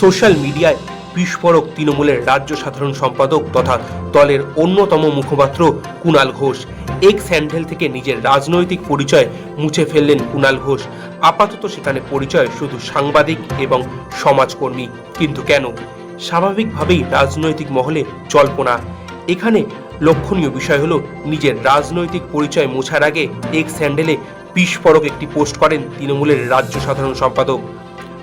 Social মিডিয়ায় বিস্ফোরক তৃণমূলের রাজ্য সাধারণ সম্পাদক তথা দলের অন্যতম মুখপাত্র কুণাল ঘোষ। এক্স হ্যান্ডেল থেকে নিজের রাজনৈতিক পরিচয় মুছে ফেললেন কুণাল ঘোষ। আপাতত সেখানে পরিচয় শুধু সাংবাদিক এবং সমাজকর্মী। কিন্তু কেন? স্বাভাবিকভাবেই রাজনৈতিক মহলে জল্পনা। এখানে লক্ষণীয় বিষয় হলো নিজের রাজনৈতিক পরিচয় মোছার আগে এক্স হ্যান্ডেলে বিস্ফোরক একটি পোস্ট করেন তৃণমূলের রাজ্য সাধারণ সম্পাদক।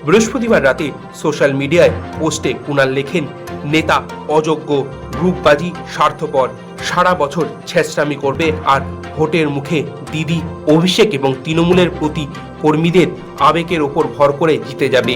বৃহস্পতিবার রাতে সোশ্যাল মিডিয়ায় পোস্টে কুণাল লেখেন, নেতা অযোগ্য গ্রুপবাজি স্বার্থপর, সারা বছর ছেঁচড়ামি করবে আর ভোটের মুখে দিদি, অভিষেক এবং তৃণমূলের প্রতি কর্মীদের আবেগের ওপর ভর করে জিতে যাবে,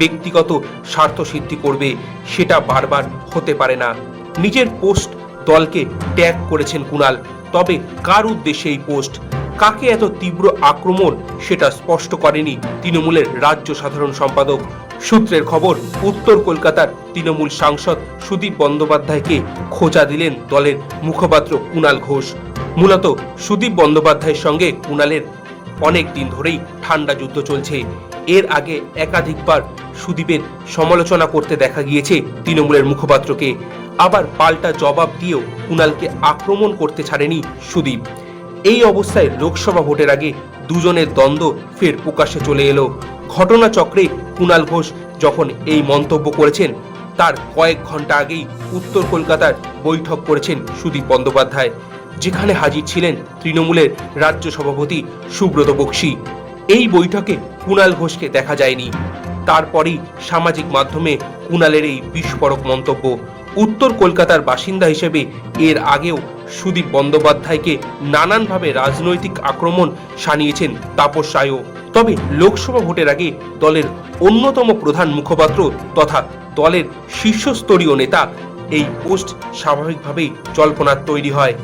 ব্যক্তিগত স্বার্থ সিদ্ধি করবে, সেটা বারবার হতে পারে না। নিজের পোস্ট দলকে ট্যাগ করেছেন কুণাল, তবে কার উদ্দেশ্যে এই পোস্ট? কাকে এত তীব্র আক্রমণ সেটা স্পষ্ট করেনি তৃণমূলের রাজ্য সাধারণ সম্পাদক। সূত্রের খবর, উত্তর কলকাতার তৃণমূল সাংসদ সুদীপ বন্দ্যোপাধ্যায়কে খোঁচা দিলেন দলের মুখপাত্র কুণাল ঘোষ। মূলত সুদীপ বন্দ্যোপাধ্যায়ের সঙ্গে কুণালের অনেক দিন ধরেই ঠান্ডা যুদ্ধ চলছে। এর আগে একাধিকবার সুদীপের সমালোচনা করতে দেখা গিয়েছে তৃণমূলের মুখপাত্রকে। আবার পাল্টা জবাব দিয়েও কুণালকে আক্রমণ করতে ছাড়েনি সুদীপ। এই অবস্থায় লোকসভা ভোটের আগে দুজনের দ্বন্দ্ব ফের প্রকাশ্যে চলে এলো। ঘটনাচক্রে কুণাল ঘোষ যখন এই মন্তব্য করেছেন, তার কয়েক ঘণ্টা আগেই উত্তর কলকাতার বৈঠক করেছেন সুদীপ বন্দ্যোপাধ্যায়, যেখানে হাজির ছিলেন তৃণমূলের রাজ্য সভাপতি সুব্রত বক্সী। এই বৈঠকে কুণাল ঘোষকে দেখা যায়নি। তারপরেই সামাজিক মাধ্যমে কুণালের এই বিস্ফোরক মন্তব্য। উত্তর কলকাতার বাসিন্দা হিসেবে এর আগেও সুদীপ বন্দ্যোপাধ্যায়কে নানানভাবে রাজনৈতিক আক্রমণ শানিয়েছেন তাপস রায়ও। তবে লোকসভা ভোটের আগে দলের অন্যতম প্রধান মুখপাত্র তথা দলের শীর্ষস্তরীয় নেতা এই পোস্ট স্বাভাবিকভাবেই জল্পনার তৈরি হয়।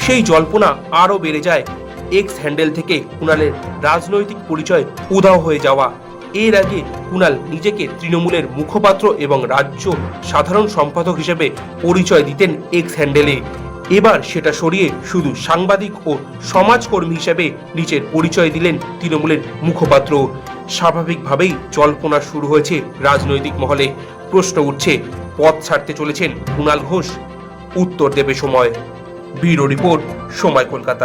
সেই জল্পনা আরও বেড়ে যায় এক্স হ্যান্ডেল থেকে কুণালের রাজনৈতিক পরিচয় উধাও হয়ে যাওয়া। এর আগে কুণাল নিজেকে তৃণমূলের মুখপাত্র এবং রাজ্য সাধারণ সম্পাদক হিসেবে পরিচয় দিতেন এক্স হ্যান্ডেলে। এবার সেটা সরিয়ে শুধু সাংবাদিক ও সমাজকর্মী হিসেবে নিজের পরিচয় দিলেন তৃণমূলের মুখপাত্র। স্বাভাবিকভাবেই জল্পনা শুরু হয়েছে রাজনৈতিক মহলে। প্রশ্ন উঠছে, পথ ছাড়তে চলেছেন কুণাল ঘোষ। উত্তর দেবে সময়। ব্যুরো রিপোর্ট, সময় কলকাতা।